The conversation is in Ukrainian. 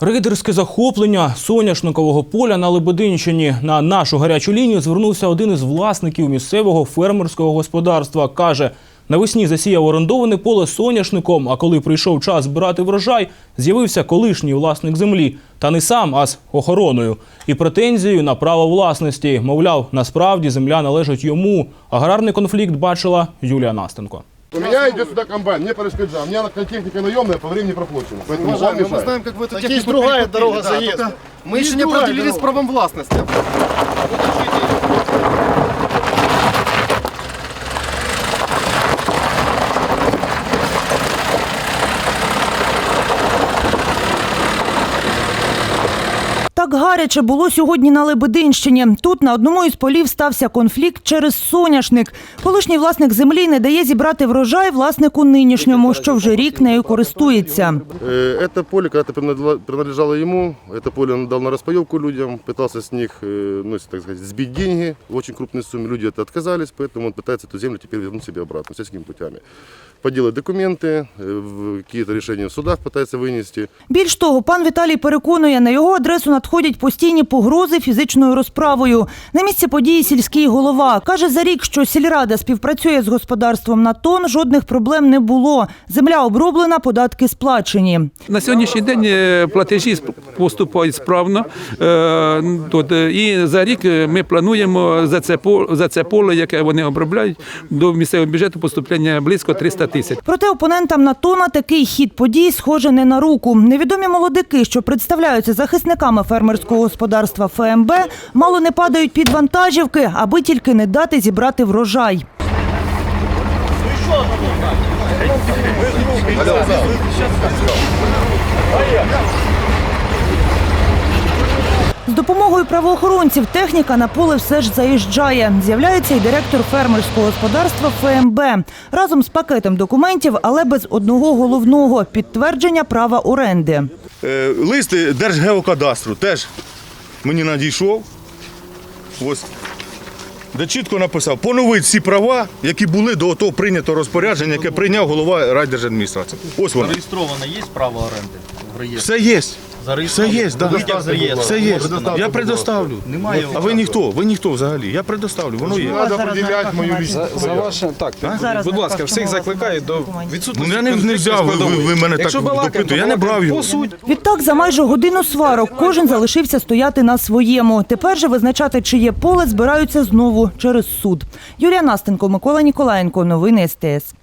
Рейдерське захоплення соняшникового поля на Лебединщині. На нашу гарячу лінію звернувся один із власників місцевого фермерського господарства. Каже, навесні засіяв орендоване поле соняшником, а коли прийшов час збирати врожай, з'явився колишній власник землі. Та не сам, а з охороною. І претензією на право власності. Мовляв, насправді земля належить йому. Аграрний конфлікт бачила Юлія Настенко. У меня идет сюда комбайн, мне перешкоджал. У меня техника наемная, по времени проплачена. Поэтому вам Уважаемый, мы мешает. знаем, как вы эту Так технику есть другая перекупили, дорога да, заезда. только Мы Есть еще не другая определились с дорога. правом властности. Так гаряче було сьогодні на Лебединщині. Тут на одному із полів стався конфлікт через соняшник. Колишній власник землі не дає зібрати врожай власнику нинішньому, що вже рік нею користується. Э, Это поле когда-то принадлежало- принадлежало ему. Это поле он дал на распаевку людям, пытался с них, э, ну, если так сказать, сбить деньги в очень крупной сумме. Люди от это отказались, поэтому он пытается эту землю теперь вернуть себе обратно, всякими путями. Поделать документы, э, в- какие-то решения в судах пытается вынести. Більш того, пан Віталій переконує, на його адресу надходять постійні погрози фізичною розправою. На місці події сільський голова каже, за рік, що сільрада співпрацює з господарством на тон, жодних проблем не було. Земля оброблена, податки сплачені. На сьогоднішній день е, платежі поступають справно. Е, е, і за рік ми плануємо за це поле, за це поле, яке вони обробляють, до місцевого бюджету поступлення близько 300 тисяч. Проте опонентам Натона такий хід подій схоже не на руку. Невідомі молодики, що представляються захисниками фермерського господарства ФМБ, мало не падають під вантажівки, аби тільки не дати зібрати врожай. З допомогою правоохоронців техніка на поле все ж заїжджає. З'являється і директор фермерського господарства ФМБ разом з пакетом документів, але без одного головного підтвердження права оренди. Е, Лист Держгеокадастру теж мені надійшов. Ось. Де чітко написав, поновити всі права, які були до того прийнятого розпорядження, яке прийняв голова райдержадміністрації. Ось воно. Зареєстровано є право оренди в реєстрі? Все є. Все є, да. Все є. Я предоставлю. Немає А ви ніхто, ви ніхто взагалі. Я предоставлю, воно є. Надо определять мою личность. За ваше так, Зараз будь ласка, всіх закликаю до відсутності. Ну, я не- не взяв, ви- ви- ви мене так Якщо балакаємо, допитуєте, я не брав його. Відтак за майже годину сварок кожен залишився стояти на своєму. Тепер же визначати, чиє поле збираються знову через суд. Юлія Настенко, Микола Ніколаєнко. Новини СТС.